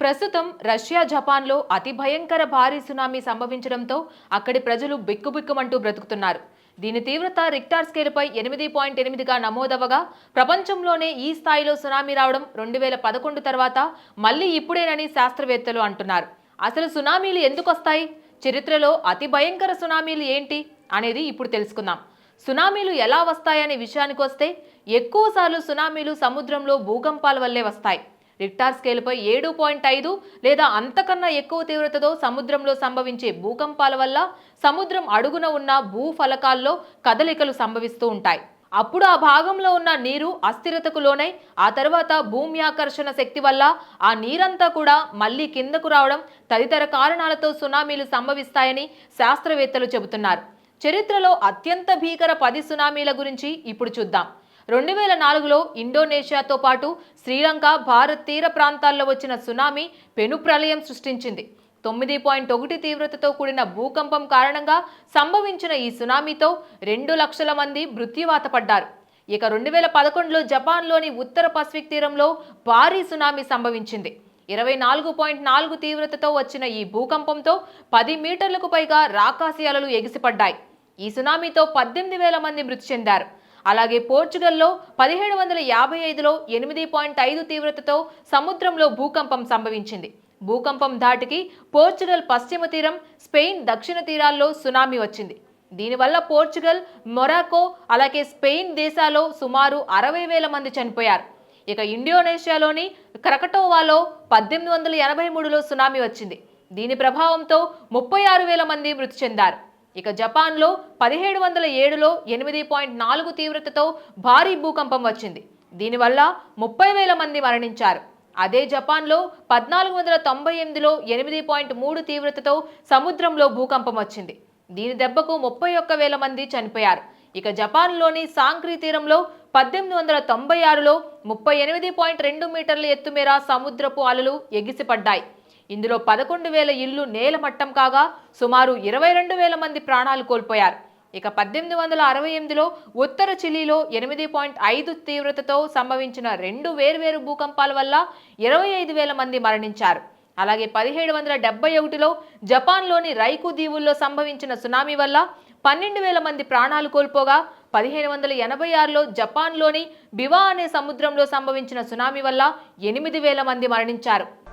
ప్రస్తుతం రష్యా జపాన్లో అతి భయంకర భారీ సునామీ సంభవించడంతో అక్కడి ప్రజలు బిక్కుబిక్కుమంటూ బ్రతుకుతున్నారు. దీని తీవ్రత రిక్టార్ స్కేలుపై ఎనిమిది పాయింట్ ఎనిమిదిగా నమోదవగా ప్రపంచంలోనే ఈ స్థాయిలో సునామీ రావడం రెండు వేల పదకొండు తర్వాత మళ్ళీ ఇప్పుడేనని శాస్త్రవేత్తలు అంటున్నారు. అసలు సునామీలు ఎందుకు వస్తాయి చరిత్రలో అతి భయంకర సునామీలు ఏంటి? అనేది ఇప్పుడు తెలుసుకుందాం. సునామీలు ఎలా వస్తాయనే విషయానికి వస్తే ఎక్కువసార్లు సునామీలు సముద్రంలో భూకంపాల వల్లే వస్తాయి. రిక్టార్ స్కేల్పై ఏడు పాయింట్ ఐదు లేదా అంతకన్నా ఎక్కువ తీవ్రతతో సముద్రంలో సంభవించే భూకంపాల వల్ల సముద్రం అడుగున ఉన్న భూఫలకాల్లో కదలికలు సంభవిస్తూ ఉంటాయి. అప్పుడు ఆ భాగంలో ఉన్న నీరు అస్థిరతకు లోనై ఆ తర్వాత భూమి ఆకర్షణ శక్తి వల్ల ఆ నీరంతా కూడా మళ్ళీ కిందకు రావడం తదితర కారణాలతో సునామీలు సంభవిస్తాయని శాస్త్రవేత్తలు చెబుతున్నారు. చరిత్రలో అత్యంత భీకర పది సునామీల గురించి ఇప్పుడు చూద్దాం. రెండు వేల నాలుగులో ఇండోనేషియాతో పాటు శ్రీలంక భారత్ తీర ప్రాంతాల్లో వచ్చిన సునామీ పెను ప్రళయం సృష్టించింది. తొమ్మిది పాయింట్ ఒకటి తీవ్రతతో కూడిన భూకంపం కారణంగా సంభవించిన ఈ సునామీతో రెండు లక్షల మంది మృత్యువాత పడ్డారు. ఇక రెండు వేల పదకొండులో జపాన్లోని ఉత్తర పసిఫిక్ తీరంలో భారీ సునామీ సంభవించింది. ఇరవై నాలుగు పాయింట్ నాలుగు తీవ్రతతో వచ్చిన ఈ భూకంపంతో పది మీటర్లకు పైగా రాకాసి అలలు ఎగిసిపడ్డాయి. ఈ సునామీతో పద్దెనిమిది వేల మంది మృతి చెందారు. అలాగే పోర్చుగల్లో పదిహేడు వందల యాభై ఐదులో ఎనిమిది పాయింట్ ఐదు తీవ్రతతో సముద్రంలో భూకంపం సంభవించింది. భూకంపం ధాటికి పోర్చుగల్ పశ్చిమ తీరం స్పెయిన్ దక్షిణ తీరాల్లో సునామీ వచ్చింది. దీనివల్ల పోర్చుగల్ మొరాకో అలాగే స్పెయిన్ దేశాల్లో సుమారు అరవై వేల మంది చనిపోయారు. ఇక ఇండోనేషియాలోని క్రకటోవాలో పద్దెనిమిది వందల ఎనభై మూడులో సునామీ వచ్చింది. దీని ప్రభావంతో ముప్పై ఆరు వేల మంది మృతి చెందారు. ఇక జపాన్లో పదిహేడు వందల ఏడులో ఎనిమిది పాయింట్ నాలుగు తీవ్రతతో భారీ భూకంపం వచ్చింది. దీనివల్ల ముప్పై వేల మంది మరణించారు. అదే జపాన్లో పద్నాలుగు వందల తొంభై ఎనిమిదిలో ఎనిమిది పాయింట్ మూడు తీవ్రతతో సముద్రంలో భూకంపం వచ్చింది. దీని దెబ్బకు ముప్పై ఒక్క వేల మంది చనిపోయారు. ఇక జపాన్లోని సాంక్రీ తీరంలో పద్దెనిమిది వందల తొంభై ఆరులో ముప్పై ఎనిమిది పాయింట్ రెండు మీటర్ల ఎత్తు మేర సముద్రపు అలలు ఎగిసిపడ్డాయి. ఇందులో పదకొండు వేల ఇళ్ళు నేలమట్టం కాగా సుమారు ఇరవై రెండు వేల మంది ప్రాణాలు కోల్పోయారు. ఇక పద్దెనిమిది వందల అరవై ఎనిమిదిలో ఉత్తర చిలీలో ఎనిమిది పాయింట్ ఐదు తీవ్రతతో సంభవించిన రెండు వేర్వేరు భూకంపాల వల్ల ఇరవై ఐదు వేల మంది మరణించారు. అలాగే పదిహేడు వందల డెబ్బై ఒకటిలో జపాన్లోని రైకు దీవుల్లో సంభవించిన సునామీ వల్ల పన్నెండు వేల మంది ప్రాణాలు కోల్పోగా పదిహేను వందల ఎనభై ఆరులో జపాన్లోని బివా అనే సముద్రంలో సంభవించిన సునామీ వల్ల ఎనిమిది వేల మంది మరణించారు.